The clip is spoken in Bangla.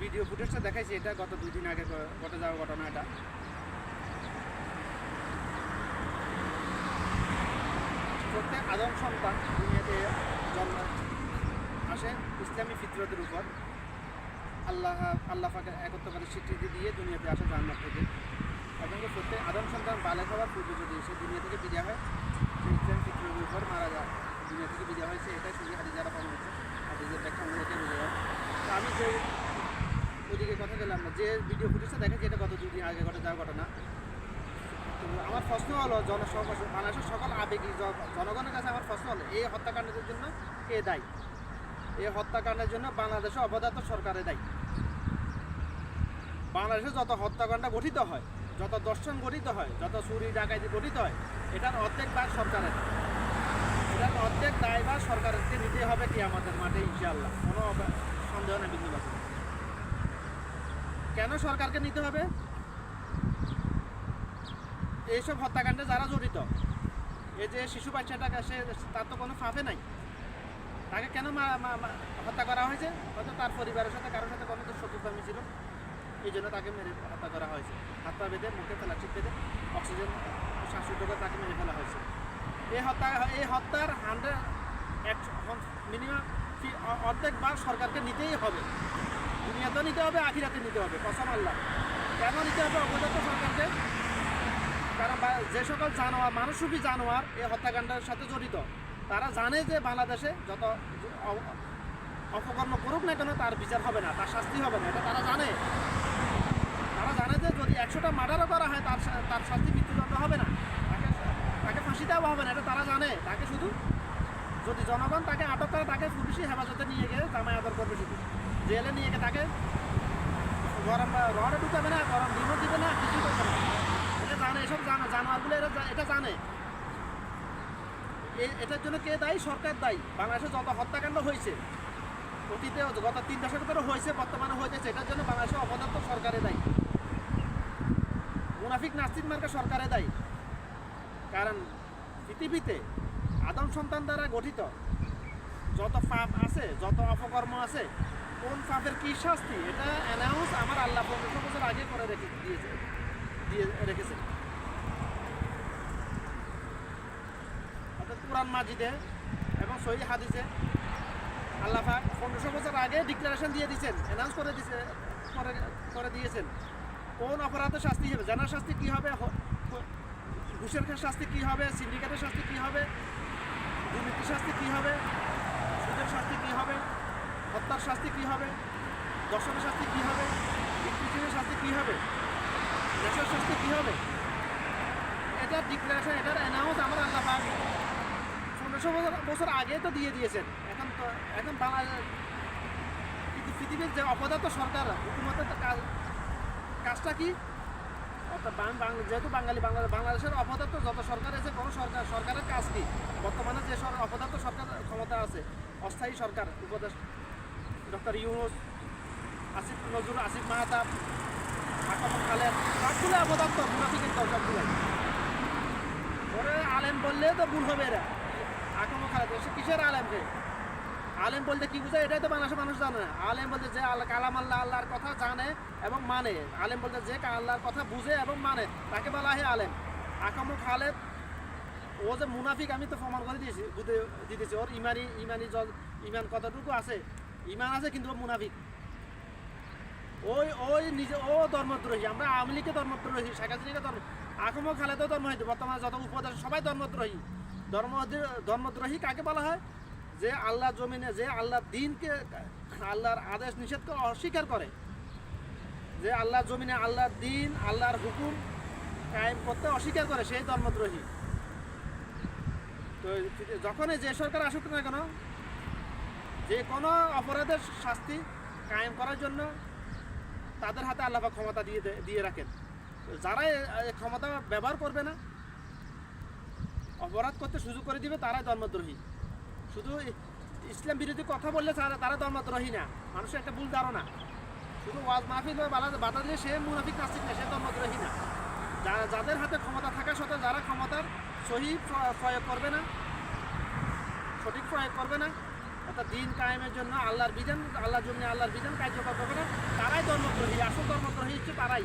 ফুটেজটা দেখাইছি, এটা গত দুই দিন আগে ঘটে যাওয়া ঘটনা এটা। প্রত্যেক আদম সন্তান দুনিয়াতে জন্ম আসে ইসলামী ফিতরতের উপর। আল্লাহ আল্লাহ পাকে একত্রবাদের স্বীকৃতি দিয়ে দুনিয়াতে আসে জান্নাত থেকে। এবং প্রত্যেক আদম সন্তান বালেক হওয়ার পূর্বে যদি সে দুনিয়া থেকে বিদায় হয়, সে ইসলাম ফিতরতের উপর মারা যায়। দুনিয়া থেকে বিদায় হয়েছে, এটাই শুধু হাদিস যারা পালন হচ্ছে হাদিসের ব্যাখ্যা আমাদেরকে বুঝে যায় তো আমি যে কথা গেলাম না। যে ভিডিও ফুটেজটা দেখেছি এটা গত দুদিন আগে ঘটে যাওয়া ঘটনা তো আমার প্রশ্ন হলো, জন বাংলাদেশের সকল আবেগী জনগণের কাছে আমার প্রশ্ন হলো, এই হত্যাকাণ্ডের জন্য কে দায়ী? এই হত্যাকাণ্ডের জন্য বাংলাদেশে অবদাত সরকারে দায়ী। বাংলাদেশে যত হত্যাকাণ্ড গঠিত হয়, যত দর্শন গঠিত হয়, যত চুরি ডাকাইতি গঠিত হয়, এটার অর্ধেক ভাগ সরকারের। এটার অর্ধেক দায় দায়ভার সরকারকে নিতে হবে কি আমাদের মাঠে, ইনশাআল্লাহ। কোনো সন্দেহ নেই বিন্দু। কেন সরকারকে নিতে হবে? এইসব হত্যাকাণ্ডে যারা জড়িত, এই যে শিশু বাচ্চাটাকে সে তার তো কোনো ফাঁপে নাই। তাকে কেন হত্যা করা হয়েছে? হয়তো তার পরিবারের সাথে, কারোর সাথে কোনো তো শত্রুতা ছিল এই জন্য তাকে মেরে হত্যা করা হয়েছে। হাত পা বেঁধে, মুখে চিপ বেঁধে, অক্সিজেন শ্বাসরুদ্ধ করে তাকে মেরে ফেলা হয়েছে। এই হত্যা এই হত্যার হান্ড্রেড এক মিনিমাম অর্ধেক বার সরকারকে নিতেই হবে। দুনিয়াতেও নিতে হবে, আখিরাতে নিতে হবে, কসম আল্লাহ। কেন নিতে হবে অবদাত সরকারকে? কারণ যে সকল জানোয়ার মানুষরূপী জানোয়ার এই হত্যাকাণ্ডের সাথে জড়িত, তারা জানে যে বাংলাদেশে যত অপকর্ম করুক না কেন তার বিচার হবে না, তার শাস্তি হবে না, এটা তারা জানে। তারা জানে যে যদি একশোটা মার্ডারও করা হয়, তার তার শাস্তি মৃত্যুদণ্ড হবে না। তাকে তাকে ফাঁসি দেওয়া হবে না, এটা তারা জানে। তাকে শুধু যদি জনগণ তাকে আটক করে, তাকে পুলিশি হেফাজতে নিয়ে গিয়ে জামাই আদর করবে শুধু। জেলে নিয়ে তাকে গরম, রডে ঢুকাবে না, গরম ডিমও দিবে না, কিছুই করবে না। এটা জানে, এসব জানে, জানোয়ারগুলো এটা এটা জানে। এটার জন্য কে দায়ী? সরকার দায়ী। বাংলাদেশে যত হত্যাকাণ্ড হয়েছে অতীতে গত তিন দশক ধরে হয়েছে, বর্তমানে হয়েছে এটার জন্য বাংলাদেশে অপদার্থ সরকারে দায়ী। মুনাফিক নাস্তিক মার্কা সরকারে দায়ী। কারণ পৃথিবীতে আদম সন্তান দ্বারা গঠিত যত পাপ আছে, যত অপকর্ম আছে কোন পাপের কি শাস্তি? এটা অ্যানাউন্স আমার আল্লাহ পনেরোশো বছর আগে করে রেখে দিয়েছে, দিয়ে রেখেছে। অর্থাৎ কোরআন মাজিদে এবং সহি হাদিসে আল্লাহ পাক পনেরোশো বছর আগে ডিক্লারেশন দিয়ে দিয়েছেন অ্যানাউন্স করে দিয়েছে, করে করে দিয়েছেন। কোন অপরাধের শাস্তি হবে? জানার শাস্তি কী হবে? ঘুষের শাস্তি কী হবে? সিন্ডিকেটের শাস্তি কী হবে? দুর্নীতির শাস্তি কী হবে? সুদের শাস্তি কী হবে? হত্যার শাস্তি কী হবে? দর্শনের শাস্তি কী হবে? ইনফিউশনের শাস্তি কী হবে? দেশের শাস্তি কী হবে? এটার ডিক্লারেশন এটার অ্যানাউন্স আমার আল্লাহ পাক পনেরোশো বছর আগে তো দিয়ে দিয়েছেন। এখন তো, এখন পৃথিবীর যে অপদার্থ সরকার হুকুমতের কাজ, কাজটা কি? যেহেতু বাঙালি, বাংলা, বাংলাদেশের অপদার্থ যত সরকার আছে, কোনো সরকার, সরকারের কাজ কি? বর্তমানে যে অপদার্থ সরকার ক্ষমতা আছে, অস্থায়ী সরকার, উপদেশ ডক্টর ইউনুস আসিফ নজরুল আসিফ মাহাতাব আকামত খালেদ সবগুলো অপদার্থ মুনাফিকের দল সবগুলো ওরে আলেম বললে তো ভুল হবে এরা। আকামত খালেদ সে কিসের আলেম রে? আলেম বলতে কি বোঝায়? এটাই তো বাংলাদেশের মানুষ জানে। না আলেম বলতে যে আল্লাহ কালাম আল্লাহ আল্লাহর কথা জানে এবং মানে। আলেম বলতে যে আল্লাহর কথা বুঝে এবং মানে। তাকে বলা হয় আলেম। আকামু খালেদ ও যে মুনাফিক, আমি তো প্রমাণ করে দিয়েছি দিতেছি। ওর ইমানি ইমানি জল ইমান কতটুকু আছে ইমান আছে কিন্তু মুনাফিক। ওই ওই নিজে, ও ধর্মদ্রোহী, আমরা আওয়ামী লীগকে ধর্মদ্রোহী, শেখ হাসিনাকে ধর্ম আকামু খালেদও ধর্মদ্রোহী বর্তমানে যত উপদেশ সবাই ধর্মদ্রোহী। ধর্ম ধর্মদ্রোহী কাকে বলা হয়? যে আল্লাহ জমিনে, যে আল্লাহ দিনকে, আল্লাহর আদেশ নিষেধকে অস্বীকার করে। যে আল্লাহ জমিনে আল্লাহর দিন, আল্লাহর হুকুম কায়েম করতে অস্বীকার করে, সেই ধর্মদ্রোহী। তো, যখনই যে সরকার আসুক না কেন যে কোনো অপরাধের শাস্তি কায়েম করার জন্য তাদের হাতে আল্লাহ ক্ষমতা দিয়ে দিয়ে রাখেন। যারা ক্ষমতা ব্যবহার করবে না, অপরাধ করতে সুযোগ করে দিবে, তারাই ধর্মদ্রোহী। শুধু ইসলাম বিরোধী কথা বললে তারা তারা ধর্মদ্রোহী না, মানুষের একটা ভুল ধারণা। শুধু ওয়াজ মাহফিল বা বাধা দিলে সে মুনাফিক নাস্তিক না, সে ধর্মদ্রোহী না। যারা যাদের হাতে ক্ষমতা থাকা সত্ত্বেও যারা ক্ষমতার সহি প্রয়োগ করবে না, সঠিক প্রয়োগ করবে না অর্থাৎ দিন কায়েমের জন্য আল্লাহর বিধান, আল্লাহর জন্য আল্লাহর বিধান কার্যকর করবে না। তারাই ধর্মগ্রহী আসল ধর্মগ্রহী হচ্ছে তারাই।